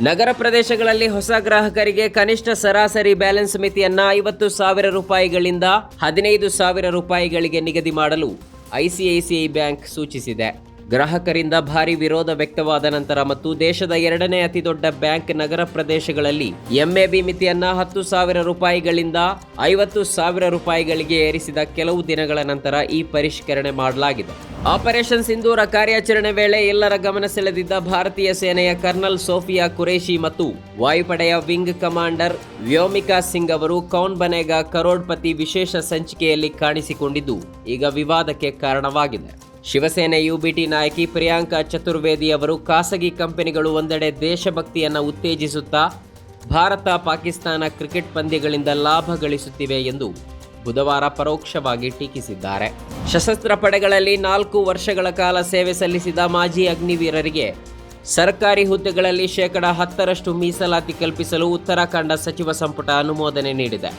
ನಗರ ಪ್ರದೇಶಗಳಲ್ಲಿ ಹೊಸ ಗ್ರಾಹಕರಿಗೆ ಕನಿಷ್ಠ ಸರಾಸರಿ ಬ್ಯಾಲೆನ್ಸ್ ಮಿತಿಯನ್ನ ಐವತ್ತು ಸಾವಿರ ರೂಪಾಯಿಗಳಿಂದ ಹದಿನೈದು ಸಾವಿರ ರೂಪಾಯಿಗಳಿಗೆ ನಿಗದಿ ಮಾಡಲು ಐಸಿಐಸಿಐ ಬ್ಯಾಂಕ್ ಸೂಚಿಸಿದೆ. ಗ್ರಾಹಕರಿಂದ ಭಾರಿ ವಿರೋಧ ವ್ಯಕ್ತವಾದ ನಂತರ ಮತ್ತು ದೇಶದ ಎರಡನೇ ಅತಿದೊಡ್ಡ ಬ್ಯಾಂಕ್ ನಗರ ಪ್ರದೇಶಗಳಲ್ಲಿ ಎಂಎಬಿ ಮಿತಿಯನ್ನ ಹತ್ತು ಸಾವಿರ ರೂಪಾಯಿಗಳಿಂದ ಐವತ್ತು ಸಾವಿರ ರೂಪಾಯಿಗಳಿಗೆ ಏರಿಸಿದ ಕೆಲವು ದಿನಗಳ ನಂತರ ಈ ಪರಿಷ್ಕರಣೆ ಮಾಡಲಾಗಿದೆ. ಆಪರೇಷನ್ ಸಿಂಧೂರ ಕಾರ್ಯಾಚರಣೆ ವೇಳೆ ಎಲ್ಲರ ಗಮನ ಸೆಳೆದಿದ್ದ ಭಾರತೀಯ ಸೇನೆಯ ಕರ್ನಲ್ ಸೋಫಿಯಾ ಕುರೇಶಿ ಮತ್ತು ವಾಯುಪಡೆಯ ವಿಂಗ್ ಕಮಾಂಡರ್ ವ್ಯೋಮಿಕಾ ಸಿಂಗ್ ಅವರು ಕೌನ್ ಬನೇಗ ಕರೋಡ್ಪತಿ ವಿಶೇಷ ಸಂಚಿಕೆಯಲ್ಲಿ ಕಾಣಿಸಿಕೊಂಡಿದ್ದು, ಈಗ ವಿವಾದಕ್ಕೆ ಕಾರಣವಾಗಿದೆ. ಶಿವಸೇನೆ ಯುಬಿಟಿ ನಾಯಕಿ ಪ್ರಿಯಾಂಕಾ ಚತುರ್ವೇದಿ ಅವರು ಖಾಸಗಿ ಕಂಪನಿಗಳು ಒಂದೆಡೆ ದೇಶಭಕ್ತಿಯನ್ನು ಉತ್ತೇಜಿಸುತ್ತಾ ಭಾರತ, ಪಾಕಿಸ್ತಾನ ಕ್ರಿಕೆಟ್ ಪಂದ್ಯಗಳಿಂದ ಲಾಭ ಗಳಿಸುತ್ತಿವೆ ಎಂದು ಬುಧವಾರ ಪರೋಕ್ಷವಾಗಿ ಟೀಕಿಸಿದ್ದಾರೆ. ಸಶಸ್ತ್ರ ಪಡೆಗಳಲ್ಲಿ ನಾಲ್ಕು ವರ್ಷಗಳ ಕಾಲ ಸೇವೆ ಸಲ್ಲಿಸಿದ ಮಾಜಿ ಅಗ್ನಿವೀರರಿಗೆ ಸರ್ಕಾರಿ ಹುದ್ದೆಗಳಲ್ಲಿ ಶೇಕಡ ಹತ್ತರಷ್ಟು ಮೀಸಲಾತಿ ಕಲ್ಪಿಸಲು ಉತ್ತರಾಖಂಡ ಸಚಿವ ಸಂಪುಟ ಅನುಮೋದನೆ ನೀಡಿದೆ.